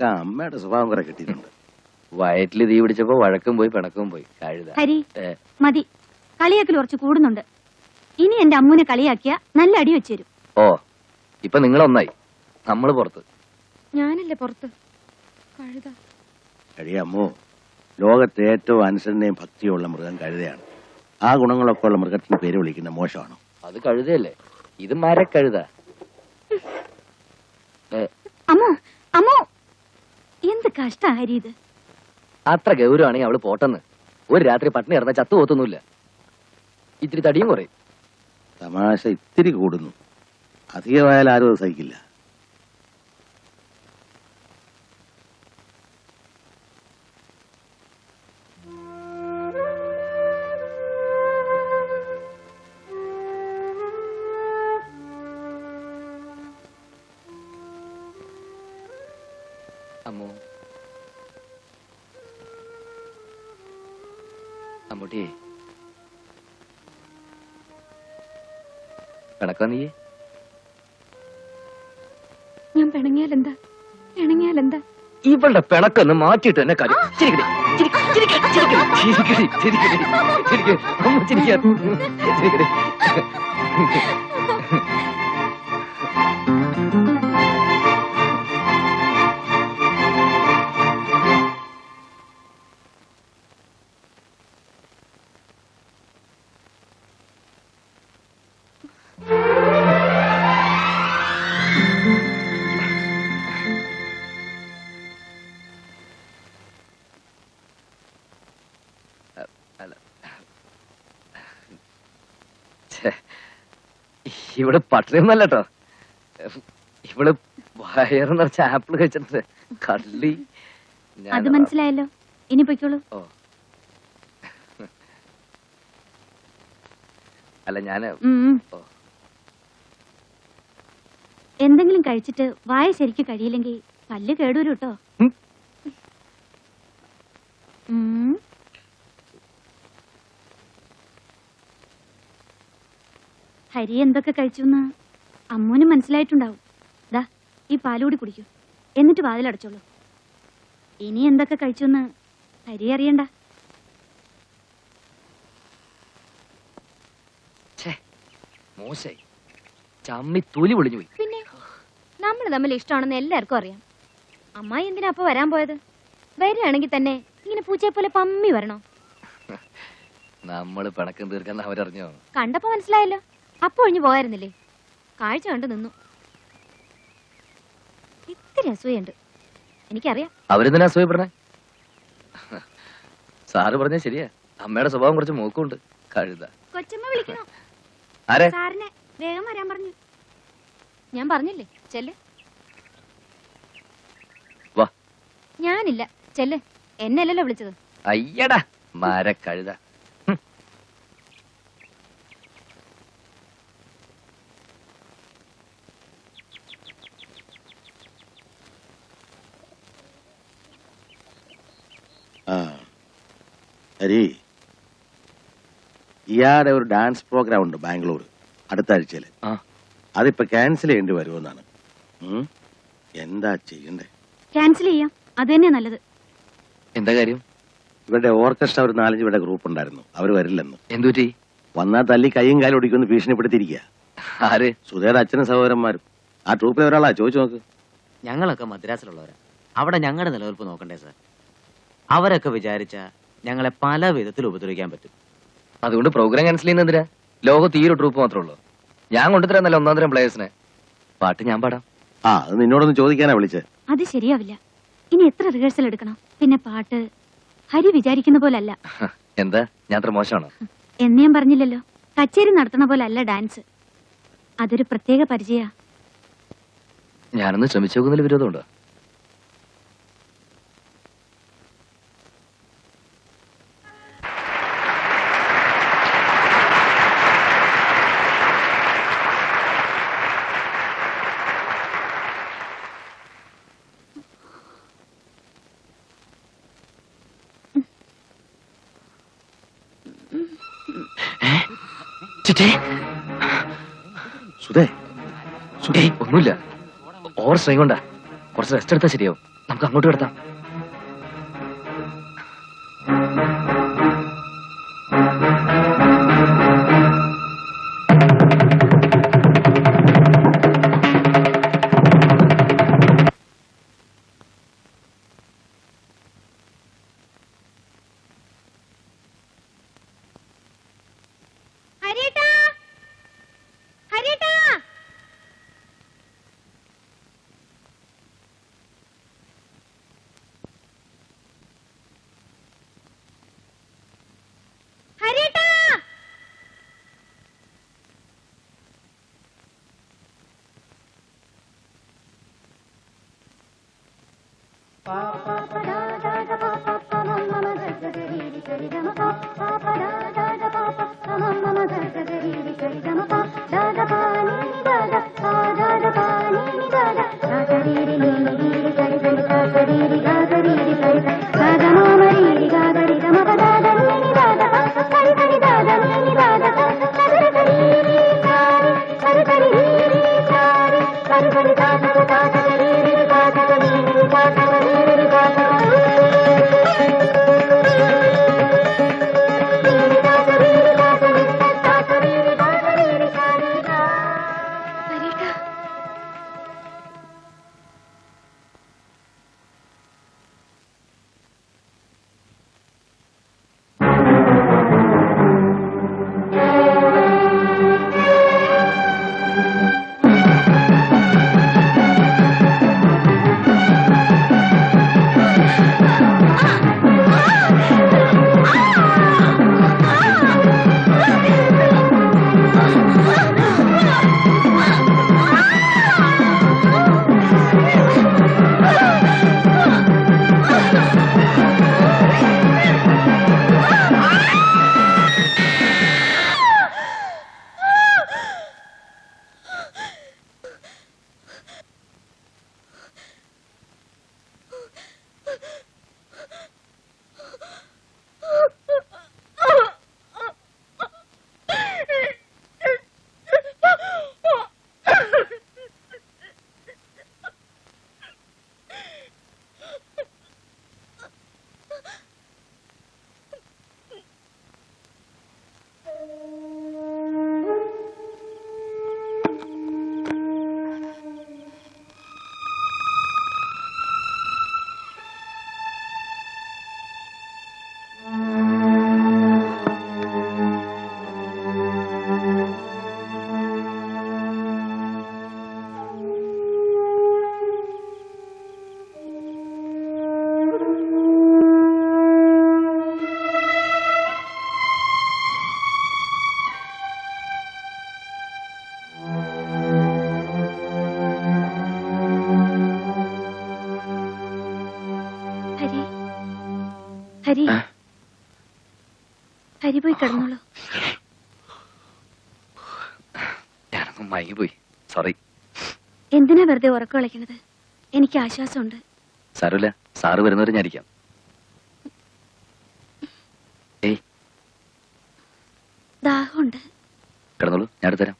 ഇവക്ക അമ്മയുടെ സ്വഭാവം കുറെ കിട്ടിയിട്ടുണ്ട്. വയറ്റിൽ തീ പിടിച്ചപ്പോ വഴക്കും പോയി പിണക്കും പോയി. കഴുത. ഹരി ഏ, മതി. കളിയാക്കൽ കുറച്ച് കൂടുന്നുണ്ട്. ഇനി എന്റെ അമ്മൂനെ കളിയാക്കിയ നല്ല അടി വെച്ചു ഓ ഇപ്പൊ നിങ്ങളൊന്നായി. നമ്മൾ പുറത്ത്. ഞാനല്ലേ പുറത്ത്. കഴുത. കഴിയാമോ ലോകത്തെ ഏറ്റവും അനുസരണയും ഭക്തിയുള്ള മൃഗം കഴുതയാണ്. ആ ഗുണങ്ങളൊക്കെ ഉള്ള മൃഗത്തിന് പേര് വിളിക്കുന്ന മോശമാണ്. അത് കഴുതയല്ലേ? ഇത് മരക്കഴുത. ഏ, അമ്മോ അമ്മോ. എന്ത് കഷ്ടാരി ഇത്? അത്ര ഗൗരവാണെങ്കിൽ അവൾ പോട്ടെന്ന്. ഒരു രാത്രി പട്ടിണി കിടന്ന ചത്തു പോത്തൊന്നുമില്ല ഇത്തിരി തടിയും കുറയും. തമാശ ഇത്തിരി കൂടുന്നു. അധികമായാൽ ആരും അത് സഹിക്കില്ല. പിണക്കാ നീ ഞാൻ പിണങ്ങിയാൽ എന്താ പിണങ്ങിയാൽ എന്താ ഇവളുടെ പിണക്കൊന്ന് മാറ്റിട്ട് എന്നെ കാര്യം. ചിരിക്കടി, ചിരിക്ക, ചിരിക്ക, ചിരിക്കടി, ചിരിക്കടി, ചിരിക്കടി, ചിരിക്കടി. ഇവൾ പട്ടിണിയൊന്നല്ല കേട്ടോ ഇവൾ വയറ് നിറച്ച ആപ്പിൾ കഴിച്ചിട്ട് കള്ളി. അത് മനസ്സിലായല്ലോ. ഇനി പൊയ്ക്കോളൂ. അല്ല ഞാൻ. എന്തെങ്കിലും കഴിച്ചിട്ട് വായ ശരിക്ക് കഴിയില്ലെങ്കിൽ പല്ല് കേടൂരും കേട്ടോ ഉം. ഉം. ഹരി എന്തൊക്കെ കഴിച്ചു എന്ന് അമ്മൂന് മനസ്സിലായിട്ടുണ്ടാവും. ദാ ഈ പാലുകൂടി കുടിക്കൂ. എന്നിട്ട് വാതിലടച്ചോളൂ. ഇനി എന്തൊക്കെ കഴിച്ചു എന്ന് ഹരി അറിയണ്ട. മോശായി. ചമ്മി തൊലി പൊളിഞ്ഞു പോയി. പിന്നെ നമ്മൾ തമ്മിൽ ഇഷ്ടമാണെന്ന് എല്ലാവർക്കും അറിയാം. അമ്മായി എന്തിനാ അപ്പൊ വരാൻ പോയത്? വരികയാണെങ്കിൽ തന്നെ ഇങ്ങനെ പൂച്ചയെ പോലെ പമ്മി വരണോ? നമ്മൾ പിണക്കം തീർക്കാൻ അവരറിഞ്ഞോ? കണ്ടപ്പോ മനസ്സിലായല്ലോ. അപ്പൊ ഒഴിഞ്ഞു പോയായിരുന്നില്ലേ കാഴ്ച കണ്ട് നിന്നു. ഇത്തിരി അസൂയുണ്ട്. എനിക്കറിയാം. അവരെന്തിനാ അസൂയപ്പെടണേ സാറ് പറഞ്ഞ ശരിയാ. അമ്മയുടെ സ്വഭാവം കുറച്ച് മൂക്കുണ്ട്. കഴുത. കൊച്ചമ്മ വിളിക്കണോ? ആരെ? സാറിനെ വേഗം വരാൻ പറഞ്ഞു. ഞാൻ പറഞ്ഞില്ലേ? ചെല്ല്. വാ. ഞാനില്ല. ചെല്ല്. എന്നല്ലല്ലോ വിളിച്ചത്. അയ്യടാ മരക്കഴുത ഹും. ആ ഹരി ഇയാടെ ഒരു ഡാൻസ് പ്രോഗ്രാം ഉണ്ട് ബാംഗ്ലൂർ അടുത്ത ആഴ്ചയിൽ ആ. അതിപ്പോ ക്യാൻസൽ ചെയ്യേണ്ടി വരുമെന്നാണ് ഉം? എന്താ ചെയ്യണ്ടേ? ക്യാൻസൽ ചെയ്യാം. അത് തന്നെയാ നല്ലത്. എന്താ കാര്യം? ഇവരുടെ ഓർക്കസ്ട്ര ഒരു നാലഞ്ച് പേരുടെ ഗ്രൂപ്പ് ഉണ്ടായിരുന്നു. അവർ വരില്ലെന്ന്. എന്തുപറ്റി? വന്നാൽ തല്ലി കൈയും കാലും ഒടിക്കുമെന്ന് ഭീഷണിപ്പെടുത്തിയിരിക്കുക ആര്? സുധയുടെ അച്ഛനും സഹോദരന്മാരും. ആ ട്രൂപ്പിലെ ഒരാളാ? ചോദിച്ചു നോക്ക്. ഞങ്ങളൊക്കെ മദ്രാസിലുള്ളവരാ. അവിടെ ഞങ്ങളുടെ നിലനിൽപ്പ് നോക്കണ്ടേ സാർ? അവരൊക്കെ വിചാരിച്ച ഞങ്ങളെ പല വിധത്തിൽ ഉപദ്രവിക്കാൻ പറ്റും. അതുകൊണ്ട് പ്രോഗ്രാം ക്യാൻസൽ ചെയ്യുന്ന എന്തിനാ ലോകത്ത് ഈ ഒരു ട്രൂപ്പ് മാത്രമേ ഉള്ളൂ. ഞാൻ കൊണ്ടുതരാൻ നല്ല ഒന്നാം തരം പ്ലേയേഴ്സിനെ പാട്ട് ഞാൻ പാടാം. ആ അത് നിന്നോടൊന്ന് ചോദിക്കാനാ വിളിച്ചത് അത് ശരിയാവില്ല. ഇനി എത്ര റിഹേഴ്സൽ എടുക്കണം? പിന്നെ പാട്ട്. ഹരി വിചാരിക്കുന്ന പോലല്ല. എന്താ? ഞാൻ അത്ര മോശമാണോ? എന്ന് ഞാൻ പറഞ്ഞില്ലല്ലോ. കച്ചേരി നടത്തണ പോലെ അല്ല ഡാൻസ്. അതൊരു പ്രത്യേക പരിചയ. ഞാനൊന്ന് ശ്രമിച്ചു നോക്കുന്നതിൽ വിരോധമുണ്ടോ? സുധേ ഏയ് ഒന്നുമില്ല. ഓവർ സ്ട്രെയിൻ കൊണ്ടാ. കുറച്ച് റെസ്റ്റ് എടുത്താൽ ശരിയാവും. നമുക്ക് അങ്ങോട്ട് കിടത്താം. సరిగమ పాప పాప రాజ పాప సమం మమ సరిగమ పాప ഹരി? ഹരി പോയി കിടന്നോളൂ. ഞാനൊന്നും സോറി എന്തിനാ വെറുതെ ഉറക്കം കളിക്കണത് എനിക്ക് ആശ്വാസമുണ്ട്. സാരമില്ല. സാറ് വരുന്നവരെ ഞാൻ ഇരിക്കാം. ഏയ്. ദാഹമുണ്ട്. കിടന്നോളൂ. ഞാൻ എടുത്തരാം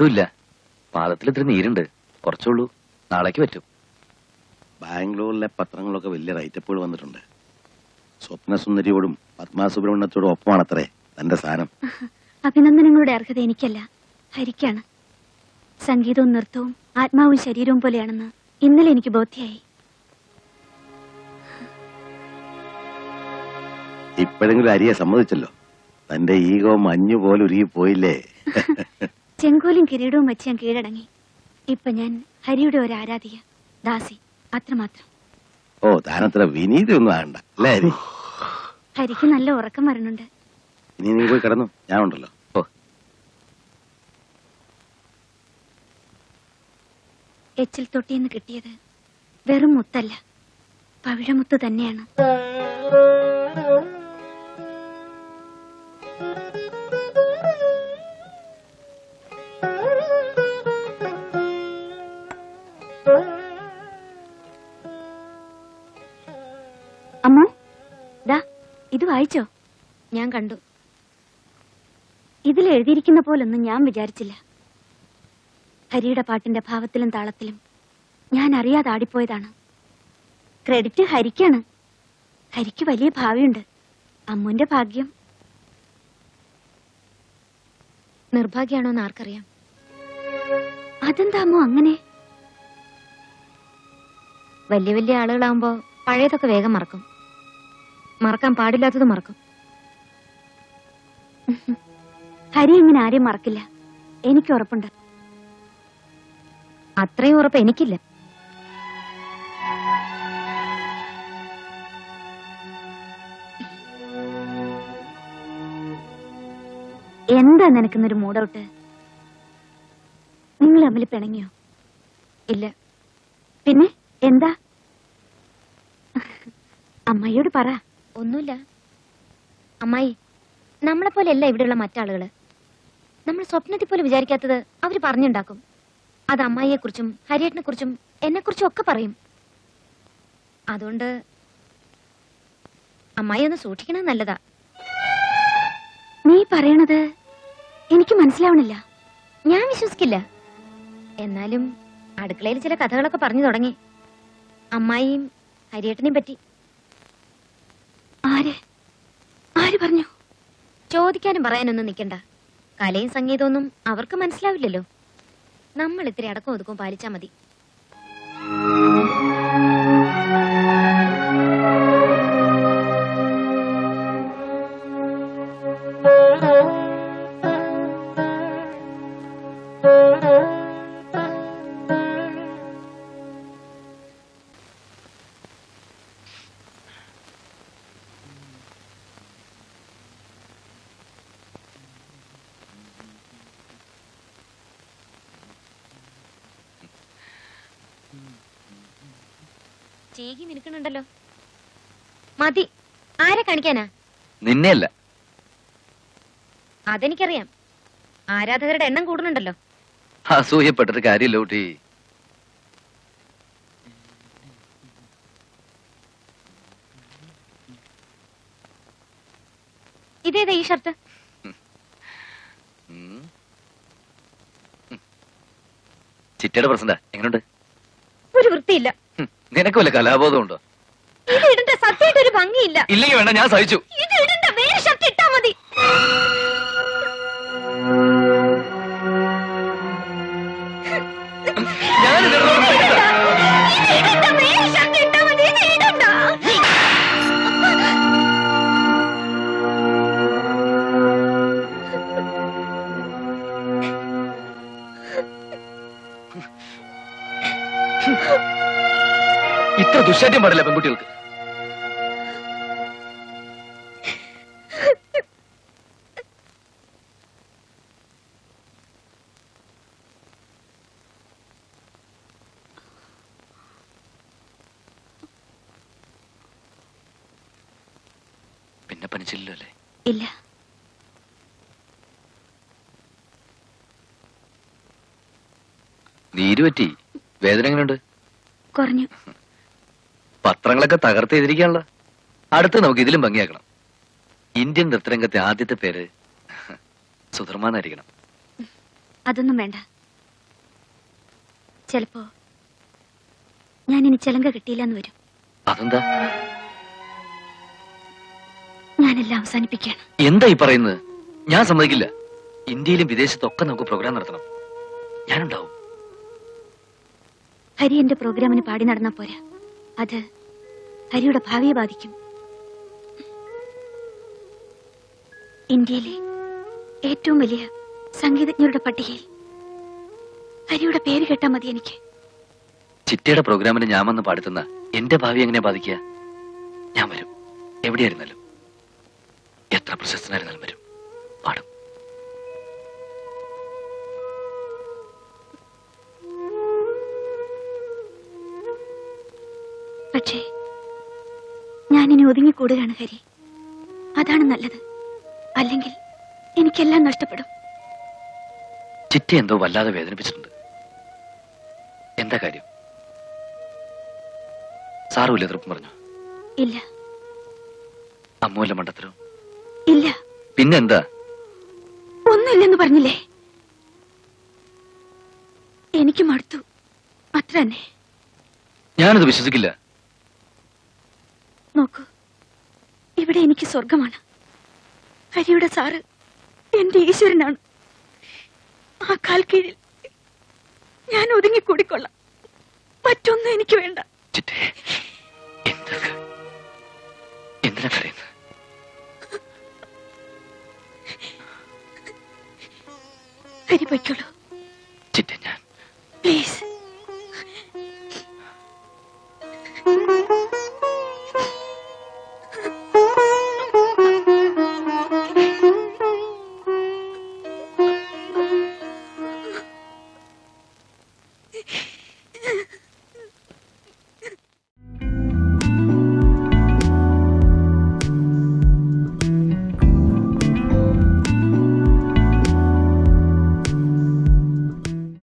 പനിയൊട്ടുമില്ല പാദത്തിൽ ഇത്തിരി നീരുണ്ട്. കുറച്ചുള്ളൂ. നാളേക്ക് പറ്റും. ബാംഗ്ലൂരിലെ പത്രങ്ങളൊക്കെ വലിയ റൈറ്റപ്പുകൾ വന്നിട്ടുണ്ട്. സ്വപ്നസുന്ദരിയോടും പത്മാ സുബ്രഹ്മണ്യത്തോടും ഒപ്പമാണത്രേ തന്റെ സ്ഥാനം അഭിനന്ദനങ്ങളുടെ അർഹത എനിക്കല്ല. ഹരിക്കാണ്. സംഗീതവും നൃത്തവും ആത്മാവും ശരീരവും പോലെയാണെന്ന് ഇന്നലെ എനിക്ക് ബോധ്യായി. ഇപ്പോഴെങ്കിലും അരിയെ സമ്മതിച്ചല്ലോ. തന്റെ ഈഗോ മഞ്ഞു പോലെ ഉരുകി പോയില്ലേ? ചെങ്കോലും കിരീടവും വെച്ച് ഞാൻ കീഴടങ്ങി. ഇപ്പൊ ഞാൻ ഹരിയുടെ ഒരു ആരാധിക. ദാസി. അത്രമാത്രം. ഓ താനത്ര വിനീതൊന്നും ആകണ്ട. അല്ലേ ഹരി? ഹരിക്ക് നല്ല ഉറക്കം വരണുണ്ട്. ഇനി നീ പോയി കിടന്നു. ഞാൻ ഉണ്ടല്ലോ ഓ എച്ചിൽ തൊട്ടിന്ന് കിട്ടിയത് വെറും മുത്തല്ല. പവിഴമുത്ത് തന്നെയാണ്. ദാ ഇത് വായിച്ചോ. ഞാൻ കണ്ടു. ഇതിൽ എഴുതിയിരിക്കുന്ന പോലൊന്നും ഞാൻ വിചാരിച്ചില്ല. ഹരിയുടെ പാട്ടിന്റെ ഭാവത്തിലും താളത്തിലും ഞാൻ അറിയാതെ ആടിപ്പോയതാണ്. ക്രെഡിറ്റ് ഹരിക്കാണ്. ഹരിക്ക് വലിയ ഭാവിയുണ്ട്. അമ്മുന്റെ ഭാഗ്യം. നിർഭാഗ്യാണോ എന്ന് ആർക്കറിയാം. അതെന്താ അമ്മോ അങ്ങനെ? വലിയ വലിയ ആളുകളാവുമ്പോ പഴയതൊക്കെ വേഗം മറക്കും. മറക്കാൻ പാടില്ലാത്തത് മറക്കും. ഹരി ഇങ്ങനെ ആരെയും മറക്കില്ല. എനിക്ക് ഉറപ്പുണ്ട്. അത്രയും ഉറപ്പ് എനിക്കില്ല. എന്താ നിനക്കുന്നൊരു മൂടൗട്ട് നിങ്ങൾ തമ്മിൽ പിണങ്ങിയോ? ഇല്ല. പിന്നെ എന്താ? അമ്മയോട് പറ. ഒന്നുമില്ല. അമ്മായി നമ്മളെ പോലെയല്ല ഇവിടെയുള്ള മറ്റാളുകൾ. നമ്മൾ സ്വപ്നത്തിൽ പോലും വിചാരിക്കാത്തത് അവർ പറഞ്ഞുണ്ടാക്കും. അത് അമ്മായിയെ കുറിച്ചും ഹരിയേട്ടനെ കുറിച്ചും എന്നെ കുറിച്ചും ഒക്കെ പറയും. അതുകൊണ്ട് അമ്മായി ഒന്ന് സൂക്ഷിക്കണത് നല്ലതാ. നീ പറയണത് എനിക്ക് മനസ്സിലാവണില്ല. ഞാൻ വിശ്വസിക്കില്ല. എന്നാലും അടുക്കളയിൽ ചില കഥകളൊക്കെ പറഞ്ഞു തുടങ്ങി. അമ്മായിയും ഹരിയേട്ടനെയും പറ്റി. പറഞ്ഞു? ചോദിക്കാനും പറയാനൊന്നും നിൽക്കണ്ട. കലയും സംഗീതമൊന്നും അവർക്ക് മനസ്സിലാവില്ലല്ലോ. നമ്മൾ ഇത്തിരി അടക്കം ഒതുക്കും പാലിച്ചാ മതി. ചേകി നിൽക്കണുണ്ടല്ലോ മതി ആരെ കാണിക്കാനാ? നിന്നെയല്ല. അതെനിക്കറിയാം. ആരാധകരുടെ എണ്ണം കൂടുന്നുണ്ടല്ലോ. അസൂയപ്പെട്ടിട്ട് കാര്യമില്ല കുട്ടി. ഇതേതാ ഈ ഷർട്ട്. ചിറ്റയുടെ പ്രസന്റാ എങ്ങനെയുണ്ട് ഒരു വൃത്തിയില്ല. നിനക്ക് വല്ല കലാബോധം ഉണ്ടോ ഇത് സത്യമായിട്ട് ഒരു ഭംഗിയില്ല. ഇല്ലെങ്കിൽ വേണ്ട ഞാൻ സഹിച്ചു. ഇത് ദുശാഠ്യം പാടില്ല പെൺകുട്ടികൾക്ക്? പിന്നെ പനിച്ചില്ലല്ലോ അല്ലേ? ഇല്ല. നീര് പറ്റി? വേദന എങ്ങനെയുണ്ട്? കുറഞ്ഞു. പത്രങ്ങളൊക്കെ തകർത്ത് എഴുതിരിക്കാനുള്ള അടുത്ത് നമുക്ക് ഇതിലും ഭംഗിയാക്കണം. ഇന്ത്യൻ നൃത്തരംഗത്തെ ആദ്യത്തെ പേര് സുധർമാനായിരിക്കണം. അതൊന്നും വേണ്ട. ചിലപ്പോ ഞാൻ ഇനി ചിലങ്ക കിട്ടിയില്ലെന്ന് വരും. അതെന്താ? ഞാനെല്ലാം അവസാനിപ്പിക്കുകയാണ്. എന്താ ഈ പറയുന്നത്? ഞാൻ സമ്മതിക്കില്ല. ഇന്ത്യയിലും വിദേശത്തൊക്കെ നമുക്ക് പ്രോഗ്രാം നടത്തണം. ഞാനുണ്ടാവും. ഹരി എന്റെ പ്രോഗ്രാമിന് പാടി നടന്നാ പോരാ. അത് ഹരിയുടെ ഭാവിയെ ബാധിക്കും. ഇന്ത്യയിലെ ഏറ്റവും വലിയ സംഗീതജ്ഞരുടെ പട്ടികയിൽ ഹരിയുടെ പേര് കേട്ടാ മതി എനിക്ക്. ചിറ്റയുടെ പ്രോഗ്രാമിന് ഞാൻ വന്ന് പാടുത്തുന്ന എന്റെ ഭാവി എങ്ങനെ ബാധിക്കുക? ഞാൻ വരും. എവിടെയായിരുന്നാലും. എത്ര പ്രശസ്തനായിരുന്നാലും പക്ഷേ ഞാനിനി ഒതുങ്ങിക്കൂടുകയാണ് ഹരി. അതാണ് നല്ലത്. അല്ലെങ്കിൽ എനിക്കെല്ലാം നഷ്ടപ്പെടും. ചിറ്റ എന്തോ വല്ലാതെ വേദനിപ്പിച്ചിട്ടുണ്ട്. എന്താ കാര്യം? സാറുമില്ല തൃപ്പം പറഞ്ഞു? ഇല്ല. അമ്മൂല്ല മണ്ടത്തരോ? ഇല്ല. പിന്നെന്താ? ഒന്നുമില്ലെന്ന് പറഞ്ഞില്ലേ? എനിക്ക് മടുത്തു അത്ര തന്നെ ഞാനത് വിശ്വസിക്കില്ല. നോക്കൂ. ഇവിടെ എനിക്ക് സ്വർഗമാണ്. ഹരിയുടെ സാറ് എന്റെ ഈശ്വരനാണ്. ആ കാൽ കീഴിൽ ഞാൻ ഒതുങ്ങിക്കൂടിക്കൊള്ളാം മറ്റൊന്നും എനിക്ക് വേണ്ട. ഹരി പൊയ്ക്കോളൂ.